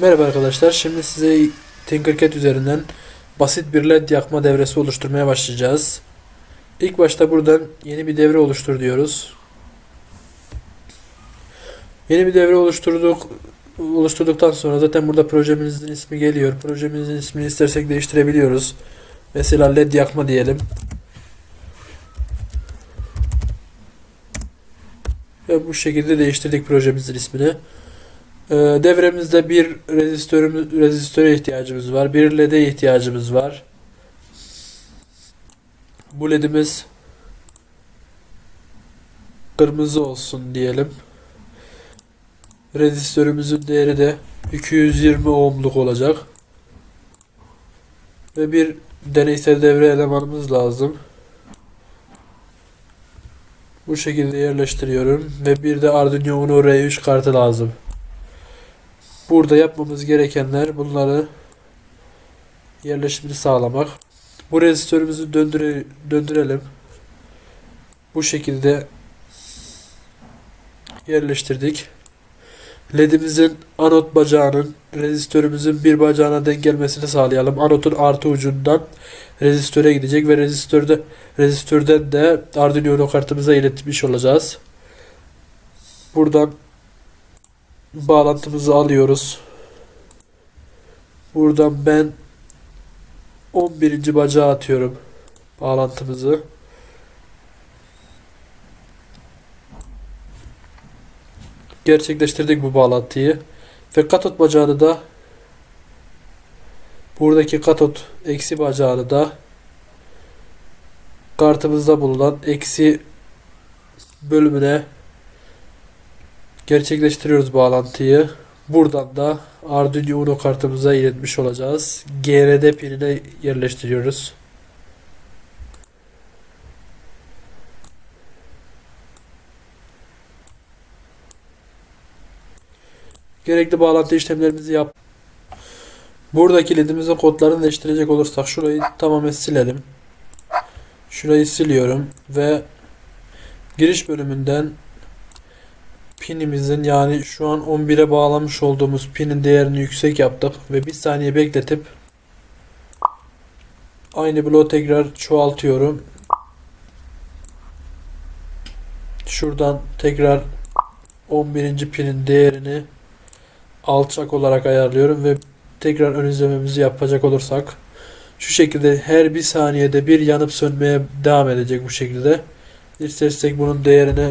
Merhaba arkadaşlar. Şimdi size Tinkercad üzerinden basit bir led yakma devresi oluşturmaya başlayacağız. İlk başta buradan yeni bir devre oluştur diyoruz. Yeni bir devre oluşturduk. Oluşturduktan sonra zaten burada projemizin ismi geliyor. Projemizin ismini istersek değiştirebiliyoruz. Mesela led yakma diyelim. Ve bu şekilde değiştirdik projemizin ismini. Ee, Devremizde bir rezistörümüz, rezistöre ihtiyacımız var. Bir LED'e ihtiyacımız var. Bu LED'imiz kırmızı olsun diyelim. Rezistörümüzün değeri de 220 ohmluk olacak. Ve bir deneysel devre elemanımız lazım. Bu şekilde yerleştiriyorum ve bir de Arduino Uno R3 kartı lazım. Burada yapmamız gerekenler bunları yerleşimini sağlamak. Bu rezistörümüzü döndüre, döndürelim. Bu şekilde yerleştirdik. LED'imizin anot bacağının rezistörümüzün bir bacağına denk gelmesini sağlayalım. Anotun artı ucundan rezistöre gidecek ve rezistörde rezistörden de Arduino kartımıza iletmiş olacağız. Buradan bağlantımızı alıyoruz. Buradan ben 11. bacağı atıyorum bağlantımızı. Gerçekleştirdik bu bağlantıyı. Ve katot bacağını da buradaki katot eksi bacağını da kartımızda bulunan eksi bölümüne gerçekleştiriyoruz bağlantıyı. Buradan da Arduino Uno kartımıza iletmiş olacağız. GRD pinine yerleştiriyoruz. Gerekli bağlantı işlemlerimizi yap. Buradaki ledimizin kodlarını değiştirecek olursak şurayı tamamen silelim. Şurayı siliyorum ve giriş bölümünden pinimizin yani şu an 11'e bağlamış olduğumuz pinin değerini yüksek yaptık ve bir saniye bekletip aynı bloğu tekrar çoğaltıyorum. Şuradan tekrar 11. pinin değerini alçak olarak ayarlıyorum ve tekrar ön izlememizi yapacak olursak şu şekilde her bir saniyede bir yanıp sönmeye devam edecek bu şekilde. İstersek bunun değerini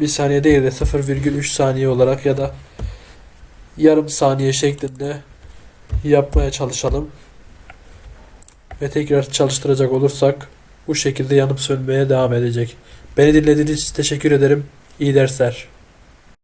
bir saniye değil de 0,3 saniye olarak ya da yarım saniye şeklinde yapmaya çalışalım. Ve tekrar çalıştıracak olursak bu şekilde yanıp sönmeye devam edecek. Beni dinlediğiniz için teşekkür ederim. İyi dersler.